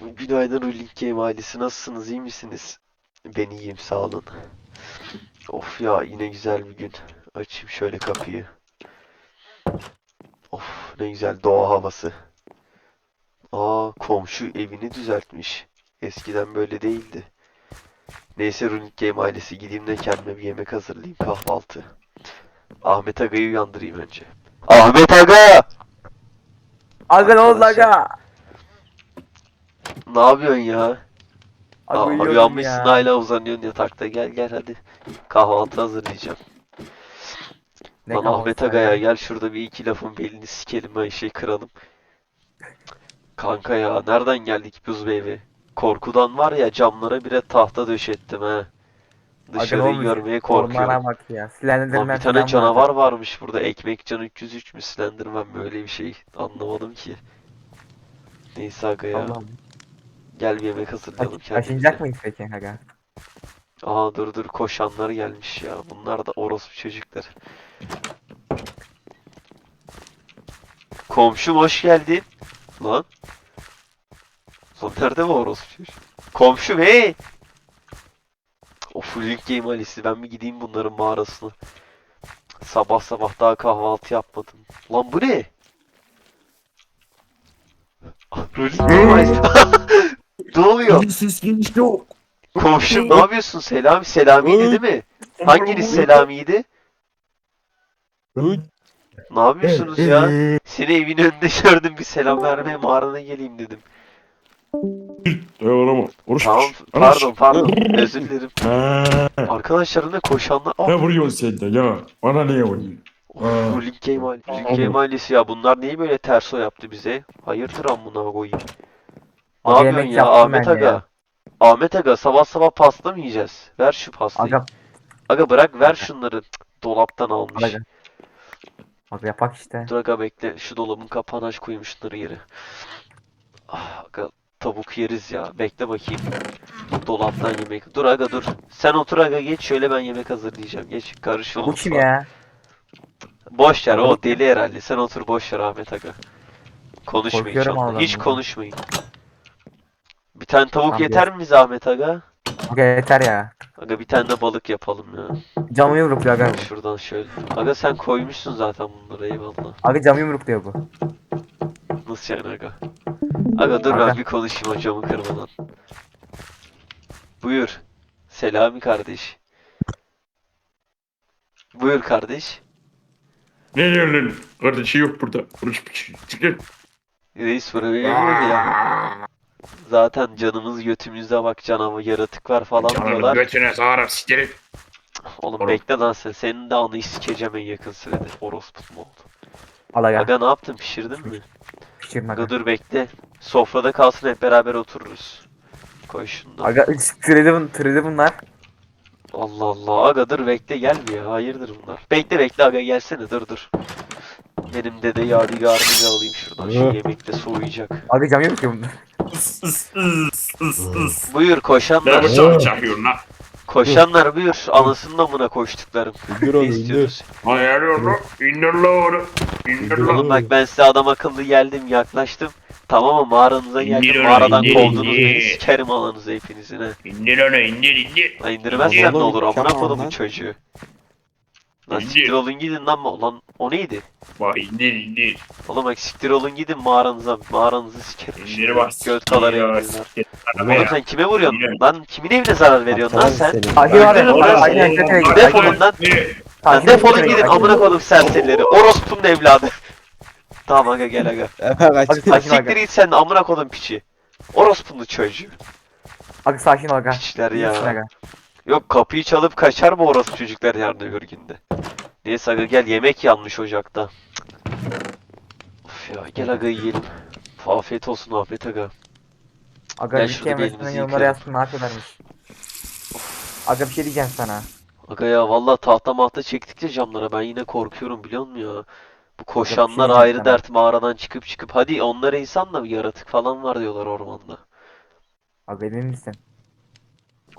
Günaydın Ruling Game ailesi nasılsınız iyi misiniz? Ben iyiyim sağ olun. Of ya yine güzel bir gün. Açayım şöyle kapıyı. Of ne güzel doğa havası. Aa komşu evini düzeltmiş. Eskiden böyle değildi. Neyse Ruling Game ailesi gideyim de kendime bir yemek hazırlayayım kahvaltı. Ahmet Aga'yı uyandırayım önce. Ahmet Aga! Aga ne oldu Arkadaşlar. aga? Ne yapıyorsun ya? Aa, uyuyordum uyanmışsın ya. hala uzanıyorsun yatakta. Gel gel hadi. Kahvaltı hazırlayacağım. Ne Lan Ahmet aga? Aga ya gel şurada bir iki lafın belini sikelim ben şey kıralım. Kanka ya nereden geldik buz bu eve? Korkudan var ya camlara bile tahta döşettim ha. Dışarıyı görmeye korkuyorum. bak ya. Lan Silendirmen bir tane canavar varmış burada. Ekmek can 303 mü Slenderman böyle bir şey. Anlamadım ki. Neyse aga ya. Allah'ım. Gel bir yemek hazırlayalım Taş- kendimize. Taşınacak mıyız peki aga? Aa dur dur koşanlar gelmiş ya. Bunlar da orospu çocuklar. Komşum hoş geldin. Lan. Lan nerede bu orospu çocuk? Komşum hey. Of Link Game Alice'i ben bir gideyim bunların mağarasına. Sabah sabah daha kahvaltı yapmadım. Lan bu ne? Link Game Alice. Ne oluyor? Ses geniş yok. Komşum ne yapıyorsun? Selami, Selami'ydi değil mi? Hanginiz Selami'ydi? Ne yapıyorsunuz ya? Seni evin önünde gördüm bir selam vermeye mağarana geleyim dedim. Dayanama. Oruç. Tamam pardon pardon özür dilerim. Ha, Arkadaşlar ne koşanlar... ne Aa, vuruyorsun sen de ya? Bana niye vuruyorsun? of, bu Link Game, Link Game ailesi ya bunlar niye böyle terso yaptı bize? Hayırdır amına koyayım. Ne yapıyorsun yemek ya yaptım Ahmet ben Aga? ya. Ahmet Aga sabah sabah pasta mı yiyeceğiz? Ver şu pastayı. Aga, Aga bırak ver şunları. Cık, Dolaptan almış. aga. Aga yapak işte. Dur aga bekle. Şu dolabın kapağını aç koyayım şunları yere. Ah, aga tavuk yeriz ya. Bekle bakayım. Dolaptan yemek. Dur aga dur. Sen otur aga geç. Şöyle ben yemek hazırlayacağım. Geç karışma. Bu kim mutfağa. ya? Boş ver. O deli herhalde. Sen otur boş ver Ahmet aga. Konuşmayın Korkuyorum çok. Hiç ya. konuşmayın. Tane tavuk Tamam, yeter mi bize Ahmet aga? Aga yeter ya. Aga bir tane de balık yapalım ya. Camı yumrukluyor aga. bu. Şuradan şöyle. Aga sen koymuşsun zaten bunları eyvallah. Aga camı yumrukluyor bu. Nasıl yani aga? Aga dur ben Aga. bir konuşayım o camı kırmadan. Buyur. Selami kardeş. Buyur kardeş. Ne diyorsun lan? Kardeşi yok burada. Çıkın. Reis buraya gelmiyor ya. Zaten canımız götümüzde bak canavar yaratık var falan Canını diyorlar. götüne sağarım sikerim. Oğlum Oğlum. bekle lan sen. Senin de anı sikeceğim en yakın sürede. Orospu mu oldu? Al aga. Aga ne yaptın pişirdin mi? Pişirme aga. Aga dur bekle. Sofrada kalsın hep beraber otururuz. Koy şunu da. Aga bun, tırıdı bunlar. Allah Allah aga dur bekle gelmiyor hayırdır bunlar. Bekle bekle aga gelsene dur dur. Benim dede yadigarını alayım şuradan şu yemekte soğuyacak. Aga camı yumrukluyor bunlar. Buyur Ne koşanlar. bıçak çakıyorsun lan? Koşanlar buyur anasının amına koştuklarım. İndir Ne onu istiyoruz? Hayal onu. İndir lan onu. İndir lan. Oğlum bak ben size adam akıllı geldim yaklaştım. Tamam mı mağaranıza İndir geldim onu, mağaradan indir, kovdunuz indir. beni sikerim alanınızı hepinizin he. İndir onu indir indir. Lan indirmezsen ne olur amına kodumun çocuğu. Lan İndir. siktir olun gidin lan mı? Lan o neydi? Bak indir indir. Oğlum bak siktir olun gidin mağaranıza. Mağaranızı sikerim. İndir bak. Götaları Ya, elinler. sikerim. Oğlum sen kime vuruyorsun? İndir. Lan kimin evine zarar veriyorsun lan sen? Aga var ya. Git. Defolun lan. Lan defolun gidin amına kodum serserileri. Orospu'nun evladı. tamam aga gel aga. Sakin aga. siktir git sen de amına kodum piçi. Orospu'nun çocuğu. Aga sakin ol aga. Piçler ya. aga. Yok kapıyı çalıp kaçar mı orospu çocuklar yarın öbür günde? Neyse aga gel yemek yanmış ocakta. Of ya gel aga yiyelim. Afiyet olsun Afiyet aga. Aga Gel bir şurada bir kemesinden elimizi yorumlara yıkayalım. yazsın ne yapıyorlarmış. Aga bir şey diyeceğim sana. Aga ya valla tahta mahta çektikçe camlara ben yine korkuyorum biliyor musun ya? Bu koşanlar diyeceğim ayrı sana. dert mağaradan çıkıp çıkıp hadi onlar insan da yaratık falan var diyorlar ormanda. Aga emin misin?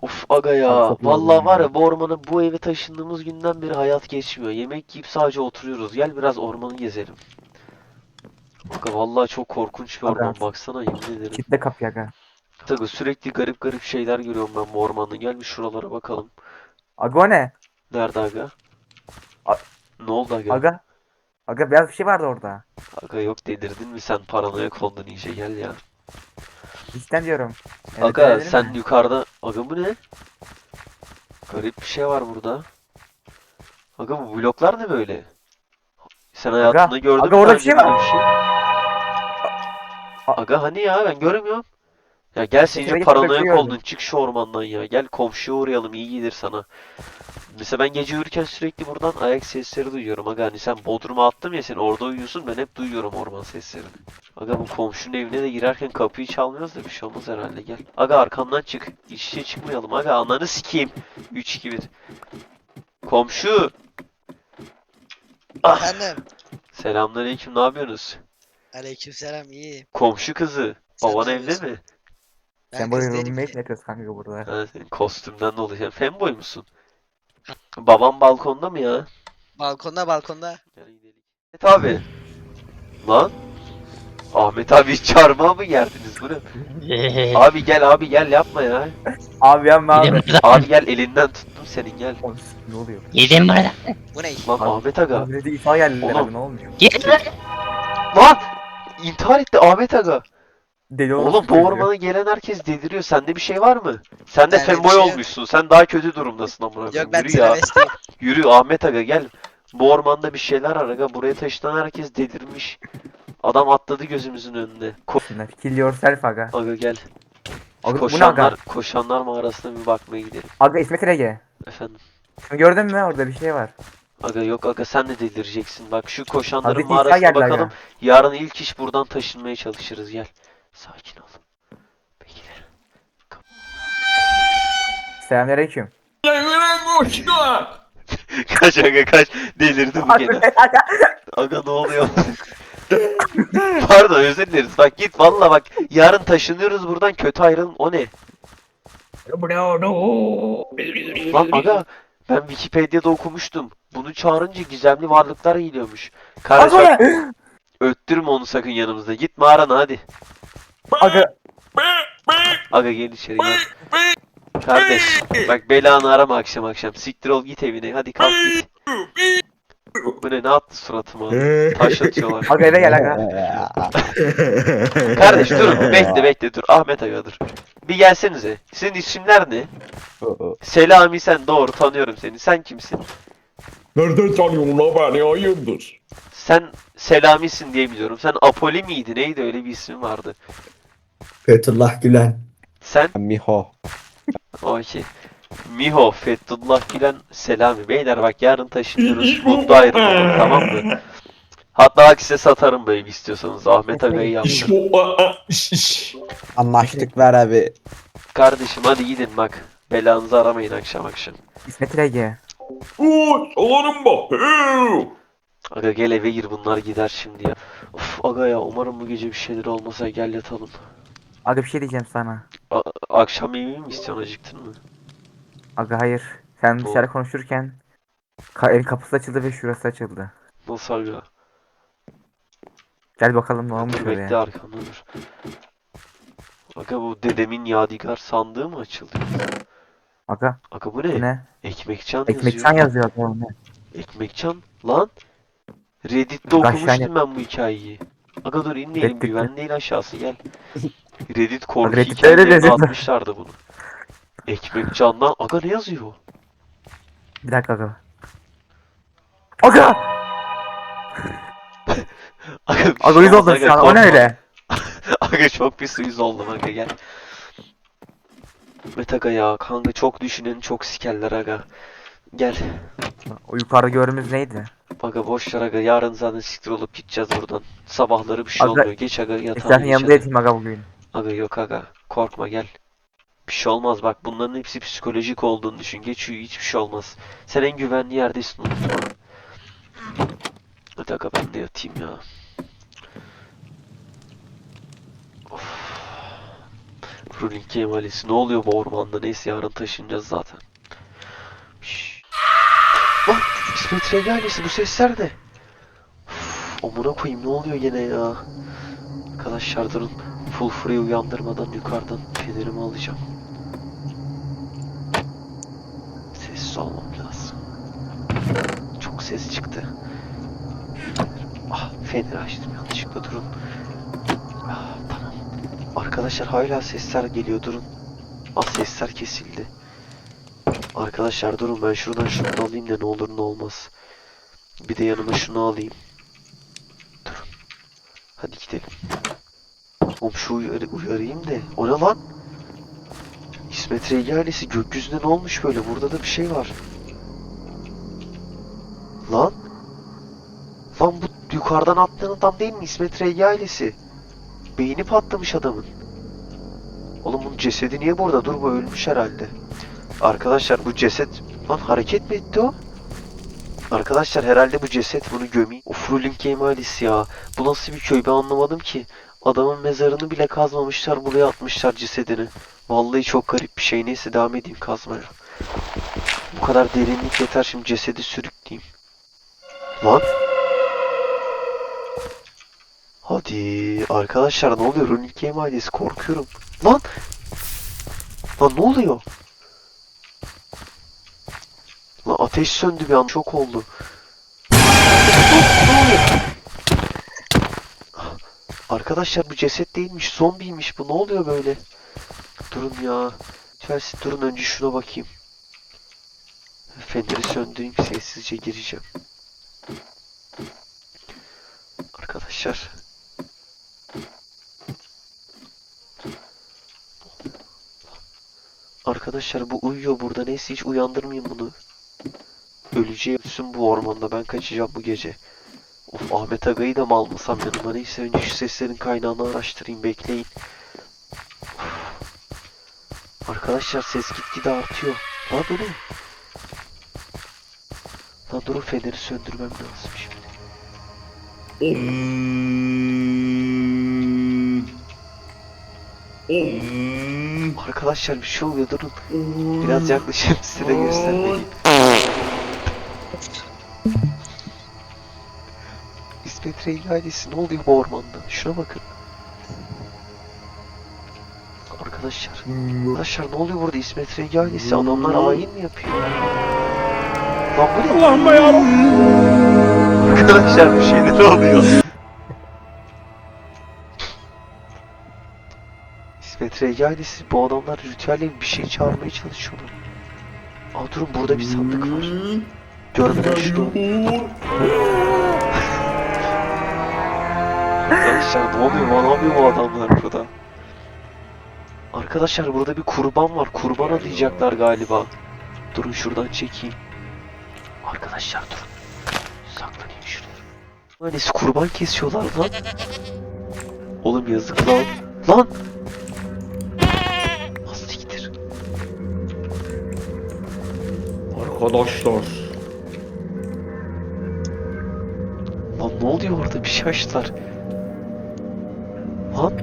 Of aga ya çok vallahi var ya. bu ormana bu eve taşındığımız günden beri hayat geçmiyor. Yemek yiyip sadece oturuyoruz. Gel biraz ormanı gezelim. Aga vallahi çok korkunç bir Aga. orman baksana yemin ederim. Kitle kapıyı aga. Tabii sürekli garip garip şeyler görüyorum ben bu ormanda. Gel bir şuralara bakalım. Aga o ne? Nerede aga? A- Ne oldu aga? Aga. Aga beyaz bir şey vardı orada. Aga yok delirdin mi sen paranoyak oldun iyice gel ya. Cidden diyorum. Evet, Aga öyle sen mi? yukarıda Aga bu ne? Garip bir şey var burada. Aga bu bloklar ne böyle? Sen hayatında gördün aga mü orada bir şey var. bir şey? Aga hani ya ben görmüyorum. Ya gel sen iyice Şuraya gitmek paranoyak oldun çık şu ormandan ya. Gel komşuya uğrayalım iyi gelir sana. Mesela ben gece uyurken sürekli buradan ayak sesleri duyuyorum. Aga hani sen Bodrum'a attım ya sen orada uyuyorsun ben hep duyuyorum orman seslerini. Aga bu komşunun evine de girerken kapıyı çalmıyoruz da bir şey olmaz herhalde gel. Aga arkamdan çık. İç içe çıkmayalım. Aga ananı sikeyim. 3 2 1. Komşu. Ah. Efendim. Selamünaleyküm. Ne yapıyorsunuz? Aleykümselam iyi. Komşu kızı. Sen Baban ne evde yapıyorsun? mi? Ben Sen kız böyle değilim roommate ki. mi yapıyorsun kanka burada? Ha, senin kostümden dolayı. Sen Fanboy musun? Babam balkonda mı ya? Balkonda balkonda. Ahmet abi. Lan. Ahmet abi hiç çarmıha mı geldiniz? Bu ne? Abi gel abi gel yapma ya. Abi yapma abi. Yedim burada. Abi gel elinden tuttum senin gel. Oğlum, Ne oluyor? Yedim burada. Bu ne? Lan Abi- Ahmet aga. Abi dedi İsa geldiler Oğlum. abi ne olmuyor? Yedim burada. Lan! İntihar etti Ahmet aga. Deli Oğlum bu ormana gelen herkes deliriyor. Sende bir şey var mı? Sen de Bende bir fanboy şey yok. olmuşsun. Sen daha kötü durumdasın amına Yok koyayım. ben Yürü ya. travestiyim. Yürü Ahmet aga gel. Bu ormanda bir şeyler var aga. Buraya taşınan herkes delirmiş. Adam atladı gözümüzün önüne. Ko Kill yourself aga. aga gel. Aga, bu ne aga? koşanlar mağarasına bir bakmaya gidelim. Aga İsmet Ege. Efendim. Şunu gördün mü? Orada bir şey var. Aga yok aga sen de delireceksin. Bak şu koşanların Hazreti İsa mağarasına geldi bakalım. aga. Yarın ilk iş buradan taşınmaya çalışırız. Gel. Sakin ol. Bekle. Selamünaleyküm. kaç aga kaç. Delirdim gene. Aga ne oluyor? Pardon özür dileriz. Bak git valla bak. Yarın taşınıyoruz buradan kötü ayrılın. O ne? Lan aga ben Wikipedia'da okumuştum. Bunu çağırınca gizemli varlıklar geliyormuş. Kardeş bak. Öttürme onu sakın yanımızda. Git mağarana hadi. Aga. Aga gel içeri gel. Kardeş bak belanı arama akşam akşam. Siktir ol git evine. Hadi kalk git. Bu ne ne attı suratıma? Taş atıyorlar. Aga eve gel aga. Kardeş dur bekle bekle dur. Ahmet Aga dur. Bir gelsenize. Sizin isimler ne? Selami sen doğru tanıyorum seni. Sen kimsin? Nereden tanıyorsun la beni hayırdır? Sen Selami'sin diye biliyorum. Sen Apoli miydi? Neydi öyle bir isim vardı. Fethullah Gülen. Sen Miho. Okey. Miho, Fethullah Gülen, Selami. Beyler bak yarın taşınıyoruz. Mutlu ayrılalım tamam mı? Hatta size satarım böyle istiyorsanız. Ahmet Aga'yı İş yaptım. bu. iş, iş. Anlaştık ver abi. Kardeşim hadi gidin bak. Belanızı aramayın akşam akşam. İsmet Ege. Oo, salarım bak. Aga gel eve gir bunlar gider şimdi ya. Of aga ya umarım bu gece bir şeyler olmasa gel yatalım. Aga bir şey diyeceğim sana. A- akşam yemeği mi istiyorsun acıktın mı? Aga hayır. Sen Ne dışarı konuşurken ka evin kapısı açıldı ve şurası açıldı. Nasıl aga? Gel bakalım ne olmuş Dur bekle oraya. arkamda dur. Aga bu dedemin yadigar sandığı mı açıldı? Aga Aga bu ne? ne? Ekmekçan Ekmekçan yazıyor. yazıyor aga o ne? Ekmekçan lan. Reddit'te Bak okumuştum yani- ben bu hikayeyi. Aga dur inmeyelim Reddit'te. güven değil aşağısı gel. Reddit korku Reddit'te öyle hikayelerine yazıyor. atmışlardı bunu. Ekmekcan'dan aga ne yazıyor? Bir dakika aga. Aga! Aga, bir Aga şey yüz olmaz oldum aga, şu an. O korkma. ne öyle? Aga çok pis uyuz oldum aga gel. Evet aga ya kanka çok düşünen çok sikerler aga. Gel. O yukarıda gördüğümüz neydi? Aga boş ver aga yarın zaten siktir olup gideceğiz buradan. Sabahları bir şey Aga, olmuyor. Geç aga yatağına İstersen geç yanında hadi. yatayım aga bugün. Aga yok aga. Korkma gel. Bir şey olmaz bak bunların hepsi psikolojik olduğunu düşün. Geç uyu hiçbir şey olmaz. Sen en güvenli yerdesin unutma. Hadi aga ben de yatayım ya. Ruling Game ailesi ne oluyor bu ormanda? Neyse yarın taşınacağız zaten. Şşş. Lan İsmet Regi ailesi bu sesler ne? Uf, amına koyayım ne oluyor gene ya? Arkadaşlar durun. Full free uyandırmadan yukarıdan fenerimi alacağım. Sessiz olmam lazım. Çok ses çıktı. Ah feneri açtım yanlışlıkla durun. Arkadaşlar hala sesler geliyor durun. Ah sesler kesildi. Arkadaşlar durun ben şuradan şunu alayım da ne olur ne olmaz. Bir de yanıma şunu alayım. Durun. Hadi gidelim. Oğlum şu uyarı, uyarayım da. O ne lan? İsmet Reygi ailesi gökyüzünde ne olmuş böyle? Burada da bir şey var. Lan? Lan bu yukarıdan atlayan adam değil mi? İsmet Reygi ailesi. Beyni patlamış adamın. Oğlum bunun cesedi niye burada? Dur bu ölmüş herhalde. Arkadaşlar bu ceset... Lan hareket mi etti o? Arkadaşlar herhalde bu ceset bunu gömi. Of Ruling Game ya. Bu nasıl bir köy ben anlamadım ki. Adamın mezarını bile kazmamışlar buraya atmışlar cesedini. Vallahi çok garip bir şey. Neyse devam edeyim kazmaya. Bu kadar derinlik yeter şimdi cesedi sürükleyeyim. Lan. Hadi arkadaşlar ne oluyor? Ruling Game ailesi korkuyorum. Lan. Lan ne oluyor? Lan ateş söndü bir an çok oldu. Arkadaşlar bu ceset değilmiş zombiymiş bu ne oluyor böyle? Durun ya. Chelsea durun önce şuna bakayım. Feneri söndüreyim sessizce gireceğim. Arkadaşlar. Arkadaşlar bu uyuyor burada neyse hiç uyandırmayayım bunu. Öleceği ölsün bu ormanda ben kaçacağım bu gece. Of Ahmet Aga'yı da mı almasam yanıma neyse önce şu seslerin kaynağını araştırayım bekleyin. Of. Arkadaşlar ses gitgide artıyor. Lan durun. Lan durun feneri söndürmem lazım şimdi. Arkadaşlar bir şey oluyor durun. Biraz yaklaşayım size de göstermeliyim. İsmet Reyli ailesi ne oluyor bu ormanda? Şuna bakın. Arkadaşlar. Arkadaşlar ne oluyor burada İsmet Reyli ailesi? Adamlar ayin mi yapıyor? Lan bu ne? Allah'ım. Arkadaşlar bir şeyler oluyor. Reyli ailesi bu adamlar ritüelle bir şey çağırmaya çalışıyorlar. Aa durun burada bir sandık var. Görmeden şunu. Arkadaşlar ne oluyor? Ne yapıyor bu adamlar burada? Arkadaşlar burada bir kurban var. Kurban adayacaklar galiba. Durun şuradan çekeyim. Arkadaşlar durun. Saklanayım şuraya. Annesi kurban kesiyorlar lan. Oğlum yazık lan. Lan! Arkadaşlar. Lan ne oluyor orada? Bir şey açtılar. Lan.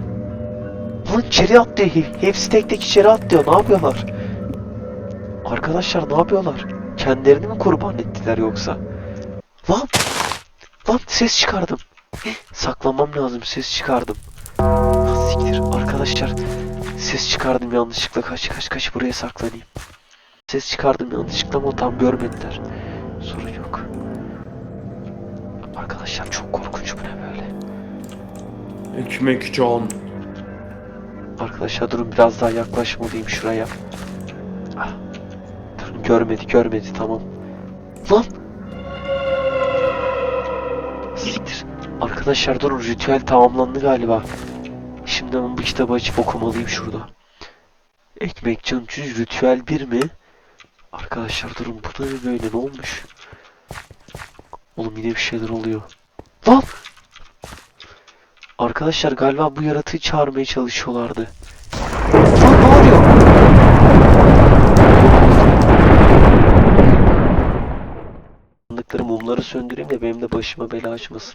Lan içeri. He- Hepsi tek tek içeri atlıyor. Ne yapıyorlar? Arkadaşlar ne yapıyorlar? Kendilerini mi kurban ettiler yoksa? Lan. Lan ses çıkardım. Saklanmam lazım. Ses çıkardım. Siktir. Arkadaşlar ses çıkardım yanlışlıkla. Kaç kaç kaç buraya saklanayım. Ses çıkardım yanlışlıkla ama tam görmediler. Sorun yok. Arkadaşlar çok korkunç bu ne böyle? Ekmek can. Arkadaşlar durun biraz daha yaklaşmalıyım şuraya. Ah. Durun görmedi görmedi tamam. Lan! Siktir. Arkadaşlar durun ritüel tamamlandı galiba. Şimdi ben bu kitabı açıp okumalıyım şurada. Ekmek can ritüel 1 mi? Arkadaşlar durun bu da ne böyle ne olmuş? Oğlum yine bir şeyler oluyor. Lan! Arkadaşlar galiba bu yaratığı çağırmaya çalışıyorlardı. Lan oluyor? Sandıkları mumları söndüreyim de benim de başıma bela açmasın.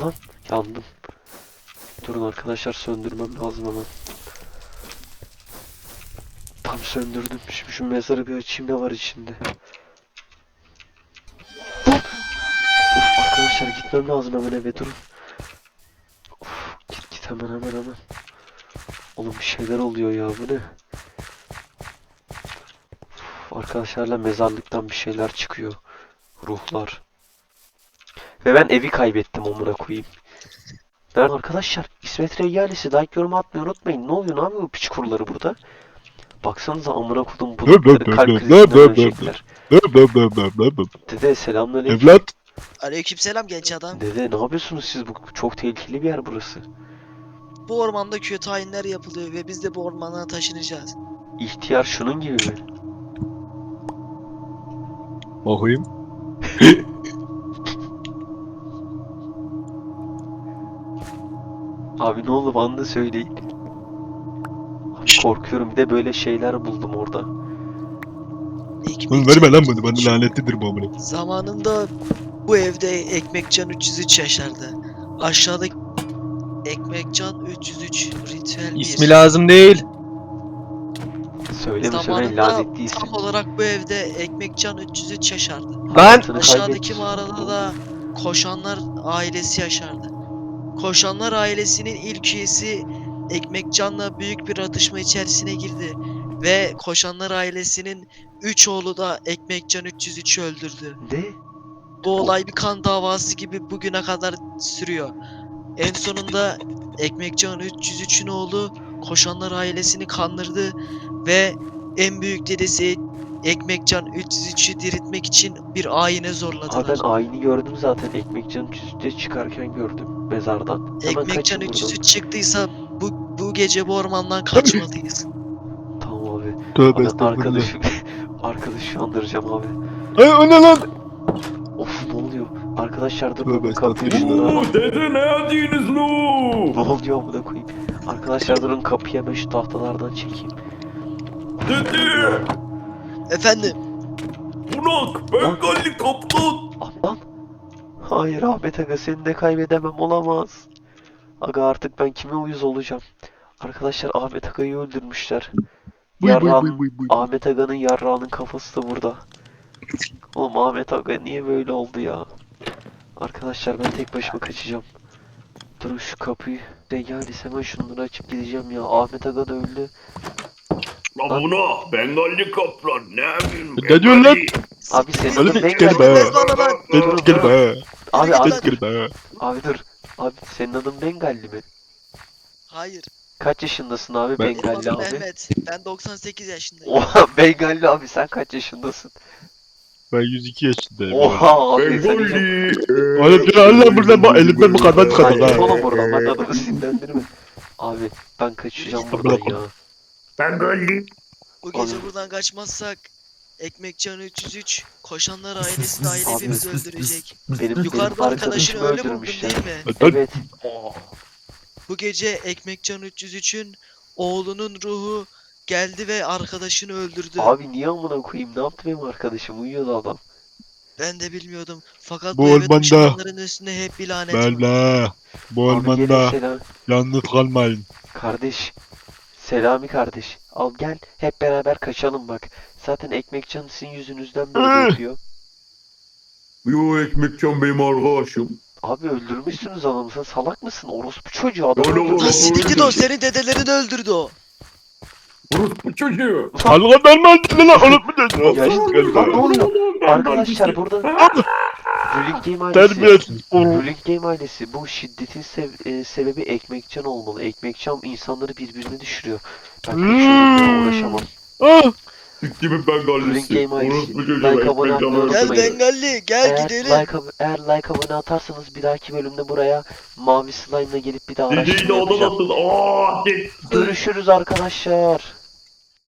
Lan yandım. Durun arkadaşlar söndürmem lazım hemen. Tam söndürdüm. Şimdi şu mezarı bir açayım ne var içinde. Of arkadaşlar gitmem lazım hemen eve durun. hemen hemen hemen. Oğlum bir şeyler oluyor ya bu ne? Uf, arkadaşlarla mezarlıktan bir şeyler çıkıyor. Ruhlar. Ve ben evi kaybettim amına koyayım. Nerede arkadaşlar? İsmet Reyyalisi like yorum atmayı unutmayın. Ne oluyor? Ne yapıyor bu piç kuruları burada? Baksanıza amına kodum bulutları kalp krizinden ölecekler. Dede selamünaleyküm. Evlat. Aleykümselam genç adam. Dede ne yapıyorsunuz siz? Bu çok tehlikeli bir yer burası. Bu ormanda kötü hainler yapılıyor ve biz de bu ormandan taşınacağız. İhtiyar şunun gibi mi? Bakayım. Abi ne oldu bana da söyleyin. Korkuyorum bir de böyle şeyler buldum orada. Oğlum verme lan bunu. Bana lanetlidir bu amına. Zamanında bu evde Ekmekcan 303 yaşardı. Aşağıda Ekmekcan 303 ritüel bir. İsmi lazım değil. Söyleme Zamanında lanetli isim. tam olarak bu evde Ekmekcan 303 yaşardı. Hayatını Aşağıdaki mağarada da Koşanlar ailesi yaşardı. Koşanlar ailesinin ilk üyesi Ekmekcan'la büyük bir atışma içerisine girdi ve Koşanlar ailesinin 3 oğlu da Ekmekcan 303'ü öldürdü. Ne? Bu olay bir kan davası gibi bugüne kadar sürüyor. En sonunda Ekmekcan 303'ün oğlu Koşanlar ailesini kandırdı ve en büyük dedesi Ekmekcan 303'ü diriltmek için bir ayine Abi zorladılar. ben ayini gördüm zaten. Ekmekcanın üstüne çıkarken gördüm mezardan. Hemen Ekmekcan kaçın 303 buradan. çıktıysa bu, bu gece bu ormandan kaçmalıyız. Tamam abi. Tövbe estağfurullah. arkadaşı, arkadaşı andıracağım abi. Ay o ne lan? Of ne oluyor? Arkadaşlar dur Tövbe dur kapıyı estağfurullah. şunlara. Oo, dede ne yapıyorsunuz lo? Ne oluyor amına koyayım? Arkadaşlar durun kapıyı hemen şu tahtalardan çekeyim. Dede. Efendim, Bunak. Bengalli kaplan. Aman. Hayır Ahmet Aga seni de kaybedemem olamaz. Aga artık ben kime uyuz olacağım? Arkadaşlar Ahmet Aga'yı öldürmüşler. Buy buy buy buy buy. Ahmet Aga'nın yarrağının kafası da burada. Oğlum Ahmet Aga niye böyle oldu ya? Arkadaşlar ben tek başıma kaçacağım. Durun şu kapıyı. Regalis hemen şunları açıp gideceğim ya. Ahmet Aga da öldü. Lan bunak. Bengalli kaplan. Ne yapıyorsun? Ne diyorsun lan? Abi senin Öyle bir Bengali. be. Lan. Gel gel be. Abi Gel abi. Gel be. abi dur. Abi senin adın Bengali mi? Hayır. Kaç yaşındasın abi Ben- adım abi? Mehmet. Ben 98 yaşındayım. Oha Bengali abi sen kaç yaşındasın? Ben 102 yaşındayım. Oha abi Bengalli. Oğlum dur Allah buradan bak elimden bu kadar Ay ha. oğlum buradan bak adamı sinirlendirme. Abi ben kaçacağım buradan ya. Bengalli. Bu gece buradan kaçmazsak Ekmekcan 303 koşanlar ailesi Abi. hepimizi öldürecek. Benim, benim Yukarıda arkadaşını öyle buldun değil mi? Evet. Bu gece Ekmekcan 303'ün oğlunun ruhu geldi ve arkadaşını öldürdü. Abi niye amına koyayım? Ne yaptı benim arkadaşım? Uyuyordu adam. Ben de bilmiyordum. Fakat Bu bu, ormanda- üstüne hep bir lanet. Bella. Bu ormanda yalnız kalmayın. Kardeş. Selami kardeş. Al gel hep beraber kaçalım bak. Zaten Ekmekcan sizin yüzünüzden böyle Ah! yapıyor. Yo ekmekcan benim arkadaşım. Abi öldürmüşsünüz adamı. Sen salak mısın? Orospu çocuğu adam Öyle olur. öldürdü. Lan siktir git o senin dedelerini öldürdü o. Orospu çocuğu. Halka vermez lan oğlum bu ne? Ya işte- Lan ne oluyor? Arkadaşlar burada Ruling Game ailesi. Terbiyesiz. Ruling Game ailesi bu şiddetin sev- e, sebebi Ekmekcan olmalı. Ekmekcan insanları birbirine düşürüyor. Ben kaçıyorum ya uğraşamam. Ah. Siktimin. Ruling Game ailesi. Orospu çocuğu. Gel unutmayın. Bengalli gel Eğer gidelim. like, ab- eğer like abone atarsanız bir dahaki bölümde buraya mavi slime'la gelip bir daha Dedeyi de araştırma yapacağım. Aaa. Görüşürüz arkadaşlar.